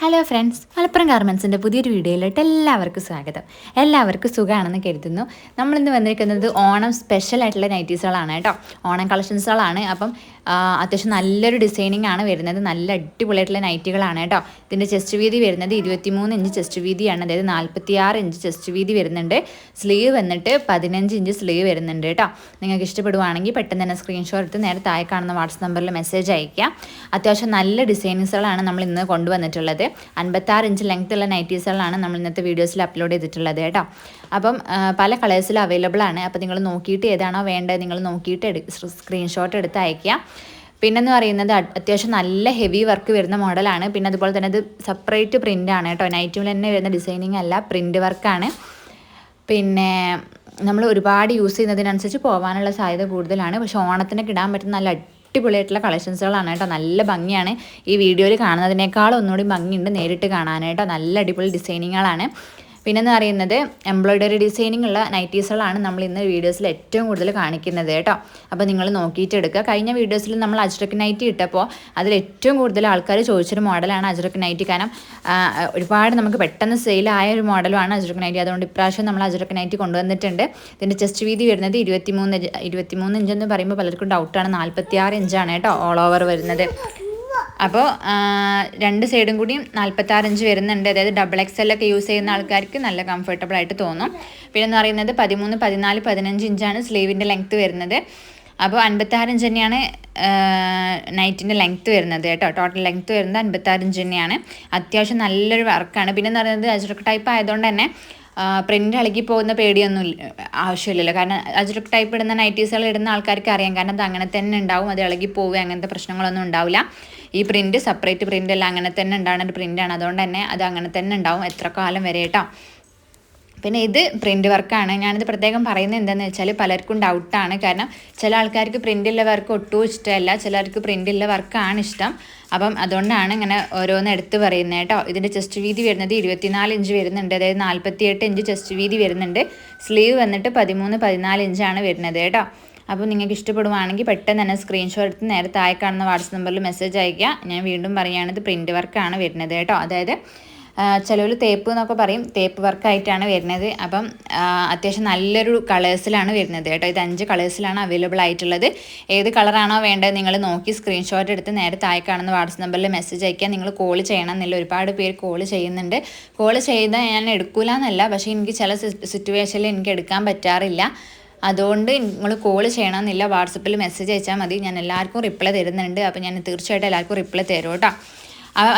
Hello friends Malappuram ഗാർമെൻസിന്റെ പുതിയൊരു വീഡിയോയിലോട്ട് എല്ലാവർക്കും സ്വാഗതം. എല്ലാവർക്കും സുഖമാണെന്ന് കരുതുന്നു. നമ്മളിന്ന് വന്നിരിക്കുന്നത് ഓണം സ്പെഷ്യൽ ആയിട്ടുള്ള നൈറ്റീസുകളാണ് കേട്ടോ. ഓണം കളക്ഷൻസുകളാണ് അപ്പം അത്യാവശ്യം നല്ലൊരു ഡിസൈനിങ് ആണ് വരുന്നത്. നല്ല അടിപൊളിയായിട്ടുള്ള നൈറ്റികളാണ് കേട്ടോ. ഇതിന്റെ ചെസ്റ്റ് വീതി വരുന്നത് ഇരുപത്തിമൂന്ന് ഇഞ്ച് ചെസ്റ്റ് വീതിയാണ്. അതായത് നാൽപ്പത്തിയാറ് ഇഞ്ച് ചെസ്റ്റ് വീതി വരുന്നുണ്ട്. സ്ലീവ് വന്നിട്ട് പതിനഞ്ച് ഇഞ്ച് സ്ലീവ് വരുന്നുണ്ട് കേട്ടോ. നിങ്ങൾക്ക് ഇഷ്ടപ്പെടുവാണെങ്കിൽ പെട്ടെന്ന് തന്നെ സ്ക്രീൻഷോട്ട് എടുത്ത് നേരെ താഴെ കാണുന്ന വാട്സപ്പ് നമ്പറിൽ മെസ്സേജ് അയയ്ക്കാം. അത്യാവശ്യം നല്ല ഡിസൈൻസുകളാണ് നമ്മൾ ഇന്ന് കൊണ്ടുവന്നിട്ടുള്ളത്. അൻപത്താറ് ഇഞ്ച് ലെങ്ത് ഉള്ള നൈറ്റീസുകളാണ് നമ്മൾ ഇന്നത്തെ വീഡിയോസിൽ അപ്ലോഡ് ചെയ്തിട്ടുള്ളത് കേട്ടോ. അപ്പം പല കളേഴ്സിലും അവൈലബിൾ ആണ്. അപ്പോൾ നിങ്ങൾ നോക്കിയിട്ട് ഏതാണോ വേണ്ടത് നിങ്ങൾ നോക്കിയിട്ട് സ്ക്രീൻഷോട്ട് എടുത്ത് അയയ്ക്കുക പിന്നെന്ന് പറയുന്നത് അത്യാവശ്യം നല്ല ഹെവി വർക്ക് വരുന്ന മോഡലാണ് പിന്നെ അതുപോലെ തന്നെ ഇത് സെപ്പറേറ്റ് പ്രിന്റ് ആണ് കേട്ടോ. നൈറ്റിൽ തന്നെ വരുന്ന ഡിസൈനിങ് അല്ല പ്രിന്റ് വർക്കാണ് പിന്നെ നമ്മൾ ഒരുപാട് യൂസ് ചെയ്യുന്നതിനനുസരിച്ച് പോകാനുള്ള സാധ്യത കൂടുതലാണ്. പക്ഷേ ഓണത്തിനൊക്കെ ഇടാൻ പറ്റുന്ന നല്ല അടിപൊളിയായിട്ടുള്ള കളക്ഷൻസുകളാണ് കേട്ടോ. നല്ല ഭംഗിയാണ്. ഈ വീഡിയോയിൽ കാണുന്നതിനേക്കാൾ ഒന്നുകൂടി ഭംഗിയുണ്ട് നേരിട്ട് കാണാനായിട്ടോ. നല്ല അടിപൊളി ഡിസൈനിങ്ങുകളാണ് പിന്നെന്ന് പറയുന്നത് എംബ്രോയ്ഡറി ഡിസൈനിങ് ഉള്ള നൈറ്റീസുകളാണ് നമ്മൾ ഇന്ന് വീഡിയോസിൽ ഏറ്റവും കൂടുതൽ കാണിക്കുന്നത് കേട്ടോ. അപ്പോൾ നിങ്ങൾ നോക്കിയിട്ട് എടുക്കുക. കഴിഞ്ഞ വീഡിയോസിൽ നമ്മൾ അജ്രക് നൈറ്റി ഇട്ടപ്പോൾ അതിൽ ഏറ്റവും കൂടുതൽ ആൾക്കാർ ചോദിച്ചൊരു മോഡലാണ് അജ്രക് നൈറ്റി കാരണം ഒരുപാട് നമുക്ക് പെട്ടെന്ന് സെയിലായ ഒരു മോഡലുമാണ് അജ്രക് നൈറ്റി അതുകൊണ്ട് ഇപ്രാവശ്യം നമ്മൾ അജ്രക് നൈറ്റി കൊണ്ടുവന്നിട്ടുണ്ട്. ഇതിന്റെ ചെസ്റ്റ് വീതി വരുന്നത് ഇരുപത്തിമൂന്ന് ഇരുപത്തിമൂന്ന് ഇഞ്ച് എന്ന് പറയുമ്പോൾ പലർക്കും ഡൗട്ടാണ് നാൽപ്പത്തിയാറ് ഇഞ്ചാണ് കേട്ടോ ഓൾ ഓവർ വരുന്നത്. അപ്പോൾ രണ്ട് സൈഡും കൂടി നാൽപ്പത്താറ് ഇഞ്ച് വരുന്നുണ്ട്. അതായത് ഡബിൾ എക്സ് എല്ലൊക്കെ യൂസ് ചെയ്യുന്ന ആൾക്കാർക്ക് നല്ല കംഫർട്ടബിൾ ആയിട്ട് തോന്നും. പിന്നെ എന്ന് പറയുന്നത് പതിമൂന്ന് പതിനാല് പതിനഞ്ച് ഇഞ്ചാണ് സ്ലീവിന്റെ ലെങ്ത്ത് വരുന്നത്. അപ്പോൾ അൻപത്താറ് ഇഞ്ച് തന്നെയാണ് നൈറ്റിന്റെ ലെങ്ത്ത് വരുന്നത് കേട്ടോ. ടോട്ടൽ ലെങ്ത്ത് വരുന്നത് അൻപത്താറ് ഇഞ്ച് തന്നെയാണ്. അത്യാവശ്യം നല്ലൊരു വർക്കാണ് പിന്നെ എന്ന് പറയുന്നത് അജ്രക് ടൈപ്പ് ആയതുകൊണ്ട് തന്നെ പ്രിന്റ് ഇളകി പോകുന്ന പേടിയൊന്നും ആവശ്യമില്ലല്ലോ. കാരണം അജ്രക് ടൈപ്പ് ഇടുന്ന നൈറ്റീസുകൾ ഇടുന്ന ആൾക്കാർക്ക് അറിയാം. കാരണം അത് അങ്ങനെ തന്നെ ഉണ്ടാവും. അത് ഇളകി പോവുക അങ്ങനത്തെ പ്രശ്നങ്ങളൊന്നും ഉണ്ടാവില്ല. ഈ പ്രിന്റ് സെപ്പറേറ്റ് പ്രിന്റ് അല്ല അങ്ങനെ തന്നെ ഉണ്ടാകുന്ന ഒരു പ്രിന്റാണ് അതുകൊണ്ട് തന്നെ അത് അങ്ങനെ തന്നെ ഉണ്ടാവും. എത്ര കാലം വരെ കേട്ടോ പിന്നെ ഇത് പ്രിന്റ് വർക്കാണ് ഞാനിത് പ്രത്യേകം പറയുന്നത് എന്താണെന്ന് വെച്ചാൽ പലർക്കും ഡൗട്ടാണ് കാരണം ചില ആൾക്കാർക്ക് പ്രിന്റുള്ള വർക്ക് ഒട്ടും ഇഷ്ടമല്ല. ചിലർക്ക് പ്രിന്റുള്ള വർക്കാണ് ഇഷ്ടം. അപ്പം അതുകൊണ്ടാണ് ഇങ്ങനെ ഓരോന്ന് എടുത്ത് പറയുന്നത് കേട്ടോ. ഇതിന്റെ ചെസ്റ്റ് വീതി വരുന്നത് ഇരുപത്തിനാല് ഇഞ്ച് വരുന്നുണ്ട്. അതായത് നാൽപ്പത്തിയെട്ട് ഇഞ്ച് ചെസ്റ്റ് വീതി വരുന്നുണ്ട്. സ്ലീവ് വന്നിട്ട് പതിമൂന്ന് പതിനാല് ഇഞ്ചാണ് വരുന്നത് കേട്ടോ. അപ്പോൾ നിങ്ങൾക്ക് ഇഷ്ടപ്പെടുവാണെങ്കിൽ പെട്ടെന്ന് തന്നെ സ്ക്രീൻഷോട്ട് എടുത്ത് നേരെ താഴെ കാണുന്ന വാട്സപ്പ് നമ്പറിൽ മെസ്സേജ് അയയ്ക്കുക. ഞാൻ വീണ്ടും പറയുകയാണ് ഇത് പ്രിന്റ് വർക്കാണ് വരുന്നത് കേട്ടോ. അതായത് ചിലവർ തേപ്പ് എന്നൊക്കെ പറയും. തേപ്പ് വർക്കായിട്ടാണ് വരുന്നത്. അപ്പം അത്യാവശ്യം നല്ലൊരു കളേഴ്സിലാണ് വരുന്നത് കേട്ടോ. ഇത് അഞ്ച് കളേഴ്സിലാണ് അവൈലബിൾ ആയിട്ടുള്ളത്. ഏത് കളറാണോ വേണ്ടത് നിങ്ങൾ നോക്കി സ്ക്രീൻഷോട്ട് എടുത്ത് നേരെ താഴെ കാണുന്ന വാട്സപ്പ് നമ്പറിൽ മെസ്സേജ് അയക്കുക നിങ്ങൾ കോൾ ചെയ്യണം എന്നില്ല ഒരുപാട് പേര് കോൾ ചെയ്യുന്നുണ്ട്. കോൾ ചെയ്താൽ ഞാൻ എടുക്കൂല എന്നല്ല പക്ഷേ എനിക്ക് ചില സിറ്റുവേഷനിൽ എനിക്ക് എടുക്കാൻ പറ്റാറില്ല. അതുകൊണ്ട് നിങ്ങൾ കോൾ ചെയ്യണമെന്നില്ല വാട്സപ്പിൽ മെസ്സേജ് അയച്ചാൽ മതി. ഞാൻ എല്ലാവർക്കും റിപ്ലൈ തരുന്നുണ്ട്. അപ്പോൾ ഞാൻ തീർച്ചയായിട്ടും എല്ലാവർക്കും റിപ്ലൈ തരും കേട്ടോ.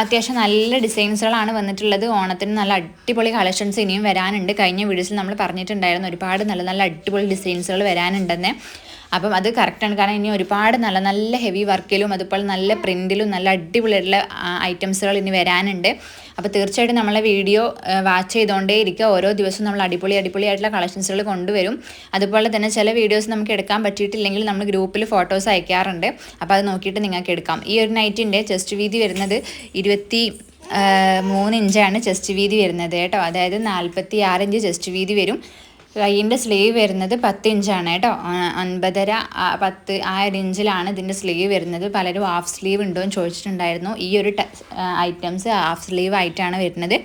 അത്യാവശ്യം നല്ല ഡിസൈൻസുകളാണ് വന്നിട്ടുള്ളത്. ഓണത്തിന് നല്ല അടിപൊളി കളക്ഷൻസ് ഇനിയും വരാനുണ്ട്. കഴിഞ്ഞ വീഡിയോസിൽ നമ്മൾ പറഞ്ഞിട്ടുണ്ടായിരുന്നു ഒരുപാട് നല്ല നല്ല അടിപൊളി ഡിസൈൻസുകൾ വരാനുണ്ടെന്ന്. അപ്പം അത് കറക്റ്റാണ് കാരണം ഇനി ഒരുപാട് നല്ല നല്ല ഹെവി വർക്കിലും അതുപോലെ നല്ല പ്രിന്റിലും നല്ല അടിപൊളിയായിട്ടുള്ള ഐറ്റംസുകൾ ഇനി വരാനുണ്ട്. അപ്പോൾ തീർച്ചയായിട്ടും നമ്മളെ വീഡിയോ വാച്ച് ചെയ്തുകൊണ്ടേ ഇരിക്കുക. ഓരോ ദിവസവും നമ്മൾ അടിപൊളി അടിപൊളിയായിട്ടുള്ള കളക്ഷൻസുകൾ കൊണ്ടുവരും. അതുപോലെ തന്നെ ചില വീഡിയോസ് നമുക്ക് എടുക്കാൻ പറ്റിയിട്ടില്ലെങ്കിൽ നമ്മൾ ഗ്രൂപ്പിൽ ഫോട്ടോസ് അയക്കാറുണ്ട്. അപ്പോൾ അത് നോക്കിയിട്ട് നിങ്ങൾക്ക് എടുക്കാം. ഈ ഒരു നൈറ്റിന്റെ ചെസ്റ്റ് വീതി വരുന്നത് ഇരുപത്തി മൂന്ന് ഇഞ്ചാണ് ചെസ്റ്റ് വീതി വരുന്നത് കേട്ടോ. അതായത് നാൽപ്പത്തി ആറ് ഇഞ്ച് ചെസ്റ്റ് വീതി വരും. കൈയിന്റെ സ്ലീവ് വരുന്നത് പത്ത് ഇഞ്ചാണ് കേട്ടോ. അൻപതര പത്ത് ആ ഒരു ഇഞ്ചിലാണ് ഇതിന്റെ സ്ലീവ് വരുന്നത്. പലരും ഹാഫ് സ്ലീവ് ഉണ്ടോ എന്ന് ചോദിച്ചിട്ടുണ്ടായിരുന്നു. ഈ ഒരു ഐറ്റംസ് ഹാഫ് സ്ലീവ് ആയിട്ടാണ് വരുന്നത്.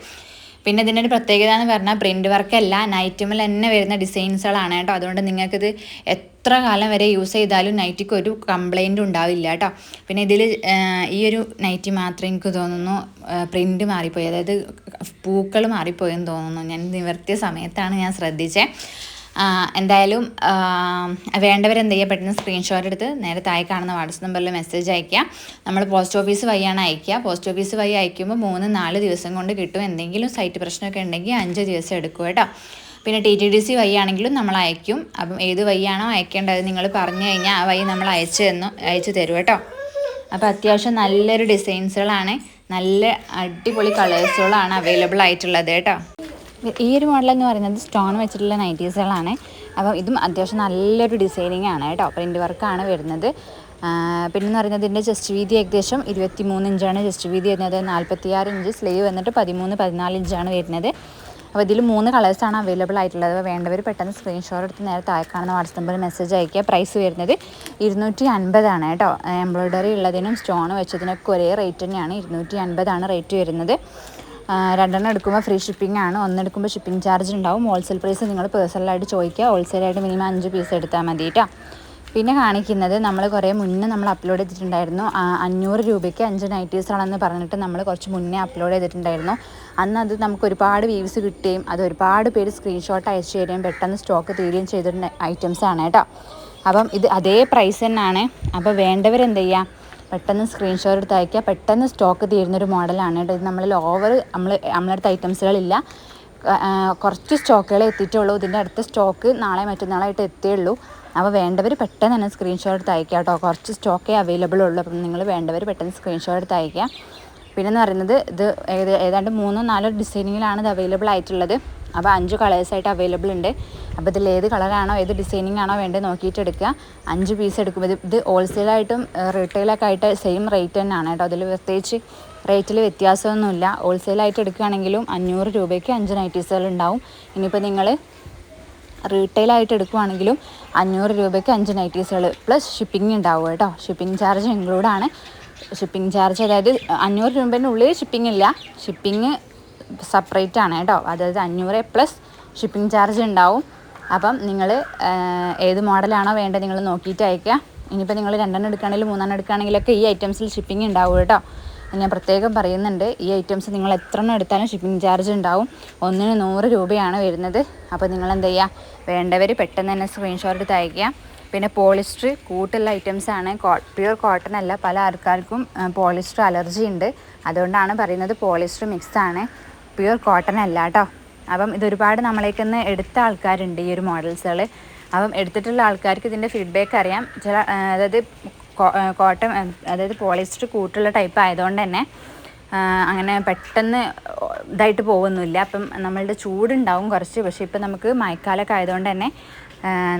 പിന്നെ ഇതിന്റെ ഒരു പ്രത്യേകത എന്ന് പറഞ്ഞാൽ പ്രിന്റ് വർക്കല്ല നൈറ്റിമിൽ തന്നെ വരുന്ന ഡിസൈൻസുകളാണ് കേട്ടോ. അതുകൊണ്ട് നിങ്ങൾക്കിത് എത്ര കാലം വരെ യൂസ് ചെയ്താലും നൈറ്റിക്ക് ഒരു കംപ്ലൈന്റ് ഉണ്ടാവില്ല കേട്ടോ. പിന്നെ ഇതിൽ ഈ ഒരു നൈറ്റി മാത്രം എനിക്ക് തോന്നുന്നു പ്രിന്റ് മാറിപ്പോയി. അതായത് പൂക്കൾ മാറിപ്പോയെന്ന് തോന്നുന്നു. ഞാൻ നിവർത്തിയ സമയത്താണ് ഞാൻ ശ്രദ്ധിച്ചത് എന്തായാലും വേണ്ടവരെന്ത് ചെയ്യുക പെട്ടെന്ന് സ്ക്രീൻഷോട്ട് എടുത്ത് നേരെ താഴെ കാണുന്ന വാട്സപ്പ് നമ്പറിൽ മെസ്സേജ് അയയ്ക്കുക. നമ്മൾ പോസ്റ്റ് ഓഫീസ് വഴിയാണ് അയക്കുക പോസ്റ്റ് ഓഫീസ് വഴി അയക്കുമ്പോൾ മൂന്ന് നാല് ദിവസം കൊണ്ട് കിട്ടും. എന്തെങ്കിലും സൈറ്റ് പ്രശ്നമൊക്കെ ഉണ്ടെങ്കിൽ അഞ്ച് ദിവസം എടുക്കും കേട്ടോ. പിന്നെ ടി ടി ഡി സി വഴിയാണെങ്കിലും നമ്മൾ അയക്കും അപ്പം ഏത് വഴിയാണോ അയക്കേണ്ടത് നിങ്ങൾ പറഞ്ഞു കഴിഞ്ഞാൽ ആ വഴി നമ്മൾ അയച്ചു തന്നു അയച്ചു തരും കേട്ടോ. അപ്പോൾ അത്യാവശ്യം നല്ലൊരു ഡിസൈൻസുകളാണ് നല്ല അടിപൊളി കളേഴ്സുകളാണ് അവൈലബിൾ ആയിട്ടുള്ളത് കേട്ടോ. ഈ ഒരു മോഡൽ എന്ന് പറയുന്നത് സ്റ്റോൺ വെച്ചിട്ടുള്ള നൈറ്റീസുകളാണ് അപ്പം ഇതും അത്യാവശ്യം നല്ലൊരു ഡിസൈനിങ് ആണ് കേട്ടോ. പ്രിന്റ് വർക്കാണ് വരുന്നത്. പിന്നെ എന്ന് പറയുന്നത് ഇതിന്റെ ചെസ്റ്റ് വീതി ഏകദേശം ഇരുപത്തി മൂന്ന് ഇഞ്ചാണ് ചെസ്റ്റ് വീതി വരുന്നത് നാൽപ്പത്തിയാറ് ഇഞ്ച് സ്ലീവ് വന്നിട്ട് പതിമൂന്ന് പതിനാല് ഇഞ്ചാണ് വരുന്നത്. അപ്പോൾ ഇതിൽ മൂന്ന് കളേഴ്സാണ് അവൈലബിൾ ആയിട്ടുള്ളത്. അപ്പോൾ വേണ്ടവർ പെട്ടെന്ന് സ്ക്രീൻഷോട്ട് എടുത്ത് നേരെ താഴെ കാണുന്ന വാട്സപ്പ് നമ്പറിൽ മെസ്സേജ് അയക്കുക പ്രൈസ് വരുന്നത് ഇരുന്നൂറ്റി അൻപതാണ് കേട്ടോ. എംബ്രോയ്ഡറി ഉള്ളതിനും സ്റ്റോൺ വെച്ചതിനൊക്കെ ഒരേ റേറ്റ് തന്നെയാണ്. ഇരുന്നൂറ്റി അൻപതാണ് റേറ്റ് വരുന്നത്. രണ്ടെണ്ണം എടുക്കുമ്പോൾ ഫ്രീ ഷിപ്പിംഗ് ആണ്. ഒന്നെടുക്കുമ്പോൾ ഷിപ്പിംഗ് ചാർജ് ഉണ്ടാവും. ഹോൾസെയിൽ പ്രൈസ് നിങ്ങൾ പേഴ്സണലായിട്ട് ചോദിക്കുക. ഹോൾസെയിലായിട്ട് മിനിമം അഞ്ച് പീസ് എടുത്താൽ മതി കേട്ടോ പിന്നെ കാണിക്കുന്നത് നമ്മൾ കുറേ മുന്നേ നമ്മൾ അപ്ലോഡ് ചെയ്തിട്ടുണ്ടായിരുന്നു. അഞ്ഞൂറ് രൂപയ്ക്ക് അഞ്ച് നൈറ്റീസാണെന്ന് പറഞ്ഞിട്ട് നമ്മൾ കുറച്ച് മുന്നേ അപ്ലോഡ് ചെയ്തിട്ടുണ്ടായിരുന്നു. അന്ന് അത് നമുക്ക് ഒരുപാട് വ്യൂസ് കിട്ടുകയും അത് ഒരുപാട് പേര് സ്ക്രീൻഷോട്ട് അയച്ചു തരികയും പെട്ടെന്ന് സ്റ്റോക്ക് തീരുകയും ചെയ്തിട്ടുള്ള ആണ് കേട്ടോ അപ്പം ഇത് അതേ പ്രൈസ് തന്നെയാണ്. അപ്പോൾ വേണ്ടവരെന്ത് ചെയ്യുക പെട്ടെന്ന് സ്ക്രീൻഷോട്ട് എടുത്ത് അയക്കുക പെട്ടെന്ന് സ്റ്റോക്ക് തീരുന്നൊരു മോഡലാണ് കേട്ടോ. ഇത് നമ്മളിൽ ഓവർ നമ്മൾ നമ്മളടുത്ത് ഐറ്റംസുകളില്ല ആ, കുറച്ച് സ്റ്റോക്കുകളെ എത്തിയിട്ടുള്ളൂ. ഇതിന്റെ അടുത്ത സ്റ്റോക്ക് നാളെ മറ്റന്നാളായിട്ട് എത്തിയുള്ളൂ. അപ്പോൾ വേണ്ടവർ പെട്ടെന്ന് തന്നെ സ്ക്രീൻഷോട്ട് എടുത്ത് അയക്കുക കേട്ടോ. കുറച്ച് സ്റ്റോക്കേ അവൈലബിൾ ഉള്ളൂ. അപ്പം നിങ്ങൾ വേണ്ടവർ പെട്ടെന്ന് സ്ക്രീൻഷോട്ട് എടുത്ത് അയക്കുക പിന്നെ എന്ന് പറയുന്നത് ഇത് ഏത് ഏതാണ്ട് മൂന്നോ നാലോ ഡിസൈനിങ്ങിലാണ് ഇത് അവൈലബിൾ ആയിട്ടുള്ളത്. അപ്പോൾ അഞ്ച് കളേഴ്സായിട്ട് അവൈലബിൾ ഉണ്ട്. അപ്പോൾ ഇതിൽ ഏത് കളറാണോ ഏത് ഡിസൈനിങ് ആണോ വേണ്ടത് നോക്കിയിട്ട് എടുക്കുക. അഞ്ച് പീസ് എടുക്കുമ്പോൾ ഇത് ഹോൾസെയിലായിട്ടും റീറ്റെയിലൊക്കെ ആയിട്ട് സെയിം റേറ്റ് തന്നെയാണ് കേട്ടോ. അതിൽ പ്രത്യേകിച്ച് റേറ്റിൽ വ്യത്യാസമൊന്നുമില്ല. ഹോൾസെയിലായിട്ട് എടുക്കുകയാണെങ്കിലും അഞ്ഞൂറ് രൂപയ്ക്ക് അഞ്ച് നൈറ്റീസുകൾ ഉണ്ടാവും. ഇനിയിപ്പോൾ നിങ്ങൾ റീറ്റെയിലായിട്ട് എടുക്കുവാണെങ്കിലും അഞ്ഞൂറ് രൂപയ്ക്ക് അഞ്ച് നൈറ്റീസുകൾ പ്ലസ് ഷിപ്പിംഗ് ഉണ്ടാവും കേട്ടോ. ഷിപ്പിംഗ് ചാർജ് ഇൻക്ലൂഡാണ് ഷിപ്പിംഗ് ചാർജ് അതായത് അഞ്ഞൂറ് രൂപേന്റെ ഉള്ളിൽ ഷിപ്പിംഗ് ഇല്ല. ഷിപ്പിംഗ് സെപ്പറേറ്റ് ആണ് കേട്ടോ. അതായത് അഞ്ഞൂറ് പ്ലസ് ഷിപ്പിംഗ് ചാർജ് ഉണ്ടാവും. അപ്പം നിങ്ങൾ ഏത് മോഡലാണോ വേണ്ടത് നിങ്ങൾ നോക്കിയിട്ട് അയക്കുക ഇനിയിപ്പോൾ നിങ്ങൾ രണ്ടെണ്ണം എടുക്കുകയാണെങ്കിലും മൂന്നെണ്ണം എടുക്കുകയാണെങ്കിലൊക്കെ ഈ ഐറ്റംസിൽ ഷിപ്പിംഗ് ഉണ്ടാവും കേട്ടോ. ഞാൻ പ്രത്യേകം പറയുന്നുണ്ട്. ഈ ഐറ്റംസ് നിങ്ങൾ എത്ര എണ്ണം എടുത്താലും ഷിപ്പിംഗ് ചാർജ് ഉണ്ടാവും. ഒന്നിന് നൂറ് രൂപയാണ് വരുന്നത്. അപ്പോൾ നിങ്ങൾ എന്ത് ചെയ്യുക? വേണ്ടവർ പെട്ടെന്ന് തന്നെ സ്ക്രീൻഷോട്ട് എടുത്ത് അയക്കുക പിന്നെ പോളിസ്റ്റർ കൂട്ടുള്ള ഐറ്റംസ് ആണ്. പ്യുർ കോട്ടൺ അല്ല. പല ആൾക്കാർക്കും പോളിസ്റ്റർ അലർജി ഉണ്ട്. അതുകൊണ്ടാണ് പറയുന്നത് പോളിസ്റ്റർ മിക്സ് ആണ്. പ്യുർ കോട്ടൺ അല്ല കേട്ടോ. അപ്പം ഇതൊരുപാട് നമ്മളേക്കൊന്ന് എടുത്ത ആൾക്കാരുണ്ട് ഈ ഒരു മോഡൽസുകൾ. അപ്പം എടുത്തിട്ടുള്ള ആൾക്കാർക്ക് ഇതിന്റെ ഫീഡ്ബാക്ക് അറിയാം. ചില അതായത് കോട്ടൺ അതായത് പോളിസ്റ്റർ കൂട്ടുള്ള ടൈപ്പ് ആയതുകൊണ്ട് തന്നെ അങ്ങനെ പെട്ടെന്ന് ഇതായിട്ട് പോകുന്നില്ല. അപ്പം നമ്മളുടെ ചൂടുണ്ടാവും കുറച്ച്. പക്ഷേ ഇപ്പം നമുക്ക് മഴക്കാലമൊക്കെ ആയതുകൊണ്ട് തന്നെ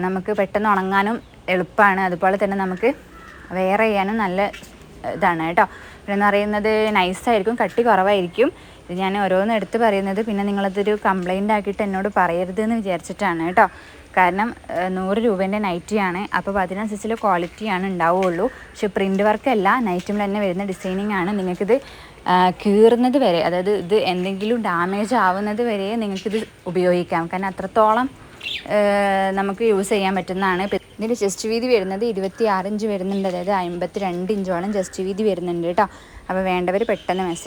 നമുക്ക് പെട്ടെന്ന് ഉണങ്ങാനും എളുപ്പമാണ്. അതുപോലെ തന്നെ നമുക്ക് വെയർ ചെയ്യാനും നല്ല ഇതാണ് കേട്ടോ. പിന്നെ പറയുന്നത് നൈസായിരിക്കും കട്ടി കുറവായിരിക്കും. ഇത് ഞാൻ ഓരോന്ന് എടുത്ത് പറയുന്നത് പിന്നെ നിങ്ങളതൊരു കംപ്ലൈന്റ് ആക്കിയിട്ട് എന്നോട് പറയരുത് എന്ന് വിചാരിച്ചിട്ടാണ് കേട്ടോ. കാരണം നൂറ് രൂപേന്റെ നൈറ്റിയാണ് അപ്പോൾ അതിനനുസരിച്ചുള്ള ക്വാളിറ്റിയാണ് ഉണ്ടാവുകയുള്ളൂ പക്ഷേ പ്രിന്റ് വർക്കല്ല നൈറ്റിൽ തന്നെ വരുന്ന ഡിസൈനിങ് ആണ്. നിങ്ങൾക്കിത് കീറുന്നത് വരെ അതായത് ഇത് എന്തെങ്കിലും ഡാമേജ് ആവുന്നത് വരെ നിങ്ങൾക്കിത് ഉപയോഗിക്കാം. കാരണം അത്രത്തോളം നമുക്ക് യൂസ് ചെയ്യാൻ പറ്റുന്നതാണ്. ഇതിന്റെ ചെസ്റ്റ് വീതി വരുന്നത് ഇരുപത്തി ആറ് ഇഞ്ച് വരുന്നുണ്ട്. അതായത് അമ്പത്തി രണ്ട് ഇഞ്ചോളം ചെസ്റ്റ് വീതി വരുന്നുണ്ട് കേട്ടോ. അപ്പോൾ വേണ്ടവർ പെട്ടെന്ന് മെസ്സേജ്